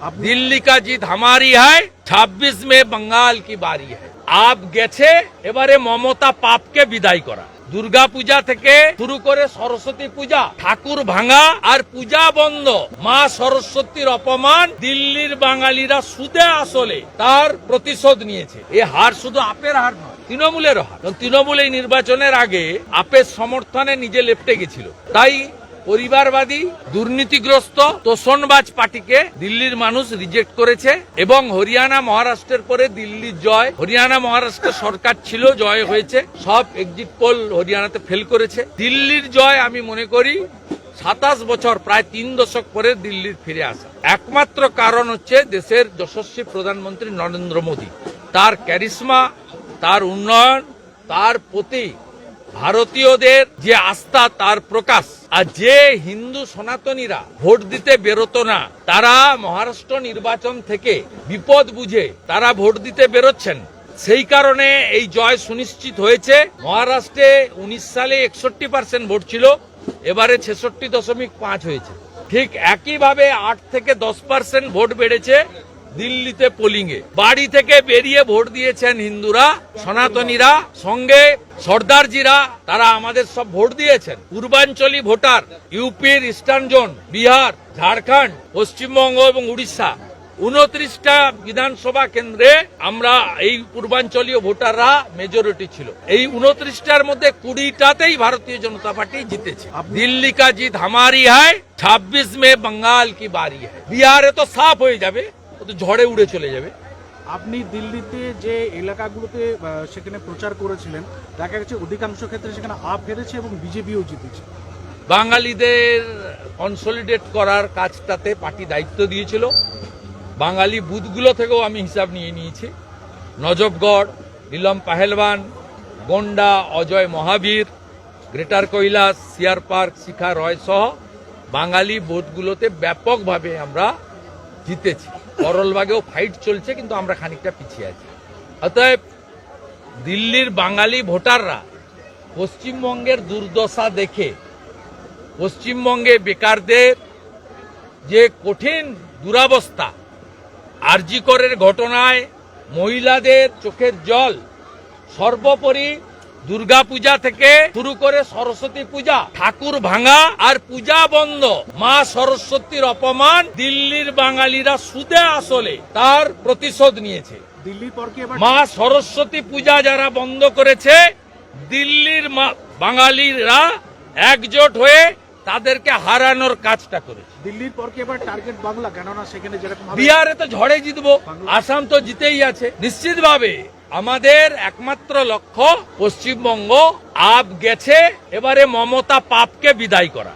দিল্লি কা জিত হামারি হয় ২৬ মে বঙ্গাল কি বারি হয় আপ গেছে এবারে মমতা পাপকে বিদায় করা দুর্গা পূজা থেকে শুরু করে সরস্বতী পূজা ঠাকুর ভাঙা আর পূজা বন্ধ মা সরস্বতীর অপমান দিল্লির বাঙালিরা সুদে আসলে তার প্রতিশোধ নিয়েছে এ হার শুধু আপের হার নয় তৃণমূলের হার তৃণমূল এই নির্বাচনের আগে, আপের সমর্থনে নিজে লেপটে গেছিল। তাই পরিবারবাদী, দুর্নীতিগ্রস্ত তোষণবাজ পার্টিকে দিল্লির মানুষ রিজেক্ট করেছে এবং হরিয়ানা মহারাষ্ট্রের পরে দিল্লির জয়। হরিয়ানা মহারাষ্ট্র সরকার ছিল, জয় হয়েছে। সব এক্সিট পোল হরিয়ানাতে ফেল করেছে। দিল্লির জয় আমি মনে করি সাতাশ বছর, প্রায় তিন দশক পরে দিল্লির ফিরে আসা। একমাত্র কারণ হচ্ছে দেশের যশস্বী প্রধানমন্ত্রী নরেন্দ্র মোদী। তার ক্যারিসমা তার উন্নয়ন, তার প্রতি ভারতীয়দের যে আস্থা, তার প্রকাশ। আর যে হিন্দু সনাতনীরা ভোট দিতে বেরোতো না, তারা মহারাষ্ট্র নির্বাচন থেকে বিপদ বুঝে তারা ভোট দিতে বেরোচ্ছেন। সেই কারণে এই জয় সুনিশ্চিত হয়েছে। মহারাষ্ট্রে উনিশ সালে একষট্টি পার্সেন্ট ভোট ছিল, এবারে ছেষট্টি দশমিক পাঁচ হয়েছে। ঠিক একইভাবে আট থেকে দশ পার্সেন্ট ভোট বেড়েছে। দিল্লিতে পোলিং এ। বাড়ি থেকে বেরিয়ে ভোট দিয়েছেন হিন্দুরা সনাতনীরা সঙ্গে সর্দারজিরা তারা আমাদের সব ভোট দিয়েছেন। পূর্বাঞ্চলী ভোটার ইউপির ইস্টার্ন জোন বিহার ঝাড়খণ্ড পশ্চিমবঙ্গ এবং উড়িষ্যা। উনত্রিশটা বিধানসভা কেন্দ্রে আমরা এই পূর্বাঞ্চলীয় ভোটাররা মেজরিটি ছিল। এই উনত্রিশটার মধ্যে কুড়িটাতেই ভারতীয় জনতা পার্টি জিতেছে। দিল্লি কা জিত হামারি হয় ছাব্বিশ মে বাঙ্গাল কি বারি হয় বিহারে তো সাফ হয়ে যাবে। তো ঝড়ে উড়ে চলে যাবে। আপনি দিল্লিতে যে এলাকাগুলোতে সেখানে প্রচার করেছিলেন দেখা গেছে অধিকাংশ ক্ষেত্রে সেখানে আপ হেরেছে এবং বিজেপিও জিতেছে। বাঙালিদের কনসলিডেট করার কাজটাতে পার্টি দায়িত্ব দিয়েছিল। বাঙালি বুথগুলো থেকেও আমি হিসাব নিয়ে নিয়েছি। নজবগড় নীলম পাহেলবান গন্ডা অজয় মহাবীর গ্রেটার কৈলাস সিয়ার পার্ক শিখা রয় সহ বাঙালি বুথগুলোতে ব্যাপকভাবে আমরা জিতেছি। করলবাগেও ফাইট চলছে, কিন্তু আমরা খানিকটা পিছিয়ে আছি। অতএব দিল্লির বাঙালি ভোটাররা পশ্চিমবঙ্গের দুর্দশা দেখে, পশ্চিমবঙ্গে বেকারদের যে কঠিন দুরাবস্থা আরজিকরের ঘটনায় মহিলাদের চোখের জল সর্বোপরি দুর্গাপূজা থেকে শুরু করে সরস্বতী পূজা ঠাকুর ভাঙা আর পূজা বন্ধ। মা সরস্বতীর অপমান দিল্লির বাঙালিরা সুদে আসলে তার প্রতিশোধ নিয়েছে। মা সরস্বতী পূজা যারা বন্ধ করেছে দিল্লির বাঙালিরা একজোট হয়ে তাদেরকে হারানোর কাজটা করেছে। দিল্লির পর কি এবার টার্গেট বাংলা? কেননা সেখানে যেরকম বিহারে তো ঝড়ে জিতবো আসাম তো জিতেই আছে। নিশ্চিতভাবে আমাদের একমাত্র লক্ষ্য পশ্চিমবঙ্গ আপ গেছে এবারে মমতা পাপকে বিদায় করা।